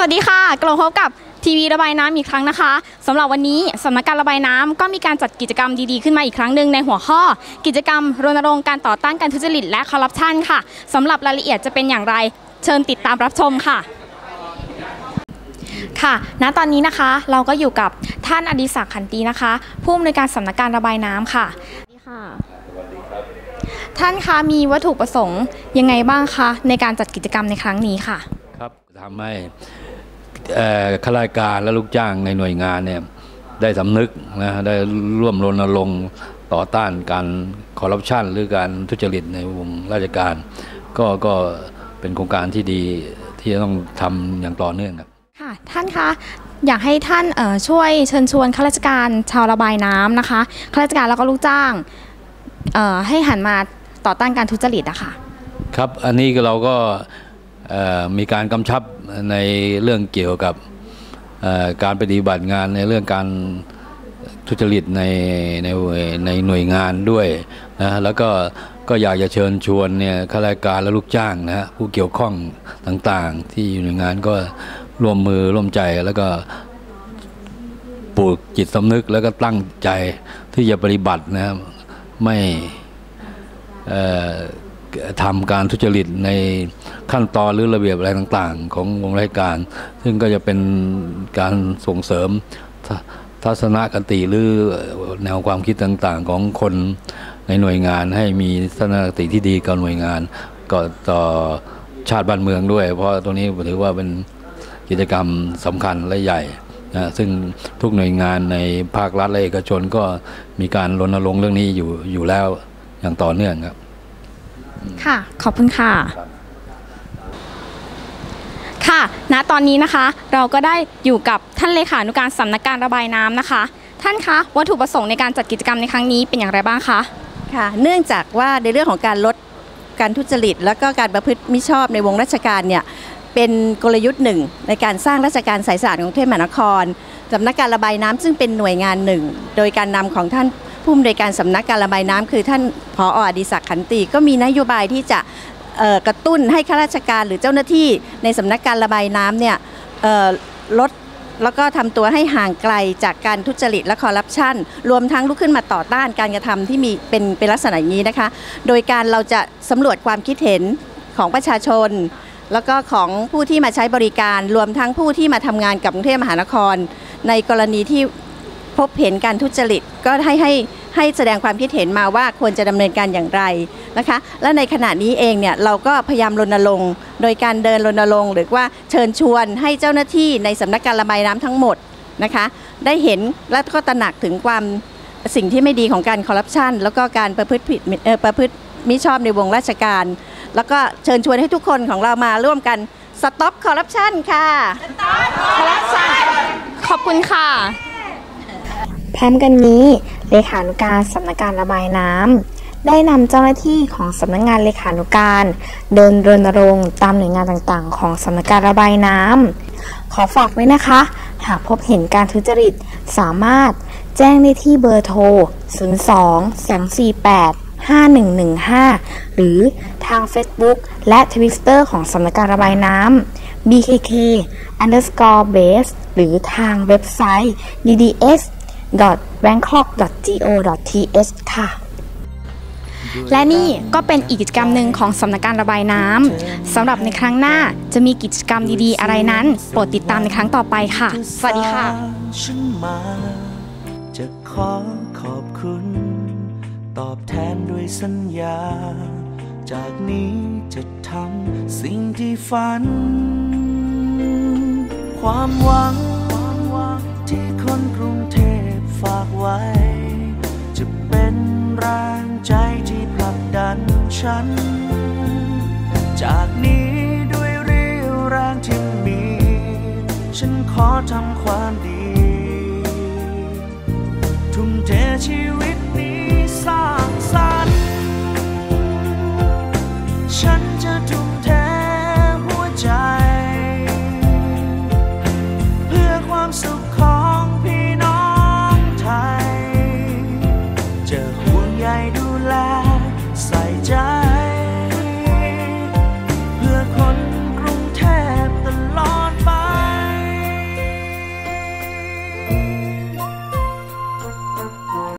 วัสดีค่ะ กลับมาพบกับทีวีระบายน้ำอีกครั้งนะคะสำหรับวันนี้สำนักการระบายน้ำก็มีการจัดกิจกรรมดีๆขึ้นมาอีกครั้งหนึ่งในหัวข้อ กิจกรรมรณรงค์การต่อต้านการทุจริตและคอร์รัปชันค่ะสำหรับรายละเอียดจะเป็นอย่างไร เชิญติดตามรับชมค่ะ ค่ะ ณ ตอนนี้นะคะเราก็อยู่กับท่านอดิศักดิ์ขันตีนะคะ ผู้อำนวยการสำนักการระบายน้ำค่ะค่ะท่านคะมีวัตถุประสงค์ยังไงบ้างคะในการจัดกิจกรรมในครั้งนี้ค่ะ ครับทำให้เอ่อ ข้าราชการและลูกจ้างในหน่วยงานเนี่ยได้สำนึกนะได้ร่วมรณรงค์ต่อต้านการคอร์รัปชันหรือการทุจริตในวงราชการ ก็ก็เป็นโครงการที่ดีที่จะต้องทำอย่างต่อเนื่องครับค่ะท่านคะอยากให้ท่านเอ่อช่วยเชิญชวนข้าราชการชาวระบายน้ำนะคะข้าราชการแล้วก็ลูกจ้างเอ่อให้หันมาต่อต้านการทุจริตอะค่ะครับอันนี้ก็เราก็เอ่อ มีการกำชับในเรื่องเกี่ยวกับการปฏิบัติงานในเรื่องการทุจริตในในในหน่วยงานด้วยนะแล้วก็ก็อยากจะเชิญชวนเนี่ยข้าราชการและลูกจ้างนะฮะผู้เกี่ยวข้องต่างๆ ที่อยู่ในงานก็ร่วมมือร่วมใจแล้วก็ปลูกจิตสำนึกแล้วก็ตั้งใจที่จะปฏิบัตินะครับไม่ ทำการทุจริตในขั้นตอนหรือระเบียบอะไรต่างๆ ของวงราชการ ซึ่งก็จะเป็นการส่งเสริมทัศนคติหรือแนวความคิดต่างๆ ของคนในหน่วยงานให้มีทัศนคติที่ดีกับหน่วยงานก็ต่อชาติบ้านเมืองด้วย เพราะตรงนี้ถือว่าเป็นกิจกรรมสำคัญและใหญ่นะซึ่งทุกหน่วยงานในภาครัฐและเอกชนก็มีการรณรงค์เรื่องนี้อยู่อยู่แล้วอย่างต่อเนื่องครับ ค่ะ ขอบคุณค่ะ ค่ะ ณ ตอนนี้นะคะ เราก็ได้อยู่กับท่านเลขานุการสำนักการระบายน้ำนะคะ ท่านคะ วัตถุประสงค์ในการจัดกิจกรรมในครั้งนี้เป็นอย่างไรบ้างคะ ค่ะ เนื่องจากว่าในเรื่องของการลดการทุจริต แล้วก็การประพฤติมิชอบในวงราชการเนี่ย เป็นกลยุทธ์หนึ่งในการสร้างราชการสายสะอาดของกรุงเทพมหานครสำนักการระบายน้ำซึ่งเป็นหน่วยงานหนึ่ง โดยการนำของท่าน ผู้อำนวยการสำนักการระบายน้ำคือท่านผออดิศักดิ์ขันติก็มีนโยบายที่จะกระตุ้นให้ข้าราชการหรือเจ้าหน้าที่ในสำนักการระบายน้ำเนี่ยลดแล้วก็ทำตัวให้ห่างไกลจากการทุจริตและคอร์รัปชันรวมทั้งลุกขึ้นมาต่อต้านการกระทำที่มีเป็นเป็นลักษณะนี้นะคะ โดยการเราจะสำรวจความคิดเห็นของประชาชน แล้วก็ของผู้ที่มาใช้บริการ รวมทั้งผู้ที่มาทำงานกับกรุงเทพมหานคร ในกรณีที่ พบเห็นการทุจริตก็ให้ให้ให้แสดงความคิดเห็นมาว่าควรจะดำเนินการอย่างไรนะคะ และในขณะนี้เองเนี่ยเราก็พยายามรณรงค์โดยการเดินรณรงค์หรือว่าเชิญชวนให้เจ้าหน้าที่ในสำนักการระบายน้ำทั้งหมดนะคะ ได้เห็นและก็ตระหนักถึงความสิ่งที่ไม่ดีของการคอร์รัปชันแล้วก็การประพฤติผิดเอ่อประพฤติมิชอบในวงราชการ แล้วก็เชิญชวนให้ทุกคนของเรามาร่วมกันสต็อปคอร์รัปชันค่ะขอบคุณค่ะ พร้อมกันนี้ เลขานุการสำนักการระบายน้ำได้นำเจ้าหน้าที่ของสำนักงานเลขานุการ เดินรณรงค์ตามหน่วยงานต่างๆ ของสำนักการระบายน้ำขอฝากไว้นะคะ หากพบเห็นการทุจริตสามารถแจ้งได้ที่เบอร์โทร 02 248 5115 หรือทาง Facebook และ Twitter ของสำนักการระบายน้ำ BKK underscore base หรือทางเว็บไซต์ dds bangkok.go.th ค่ะและนี่ก็เป็นอีกกิจกรรมหนึ่งของสำนักการระบายน้ำสำหรับในครั้งหน้าจะมีกิจกรรมดีๆ อะไรนั้น โปรดติดตามในครั้งต่อไปค่ะ สวัสดีค่ะฉันมาจะขอขอบคุณ ตอบแทนด้วยสัญญา จากนี้จะทำสิ่งที่ฝัน ความหวังที่คนกรุงเทพ ไว้ จะเป็นแรงใจที่ผลักดันฉัน จากนี้ด้วยเรี่ยวแรงที่มี ฉันขอทำความดี ทุ่มเทชีวิต